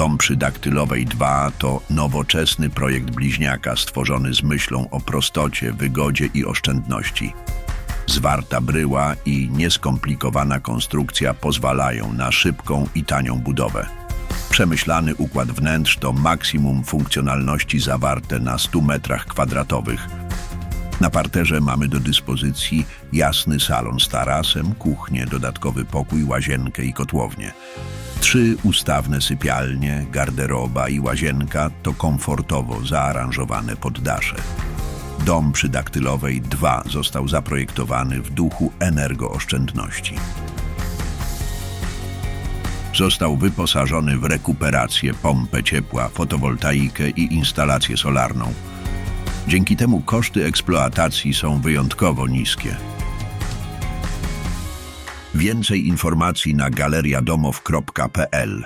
Dom przy Daktylowej 2 to nowoczesny projekt bliźniaka stworzony z myślą o prostocie, wygodzie i oszczędności. Zwarta bryła i nieskomplikowana konstrukcja pozwalają na szybką i tanią budowę. Przemyślany układ wnętrz to maksimum funkcjonalności zawarte na 100 metrach kwadratowych. Na parterze mamy do dyspozycji jasny salon z tarasem, kuchnię, dodatkowy pokój, łazienkę i kotłownię. Trzy ustawne sypialnie, garderoba i łazienka to komfortowo zaaranżowane poddasze. Dom przy Daktylowej 2 został zaprojektowany w duchu energooszczędności. Został wyposażony w rekuperację, pompę ciepła, fotowoltaikę i instalację solarną. Dzięki temu koszty eksploatacji są wyjątkowo niskie. Więcej informacji na galeriadomów.pl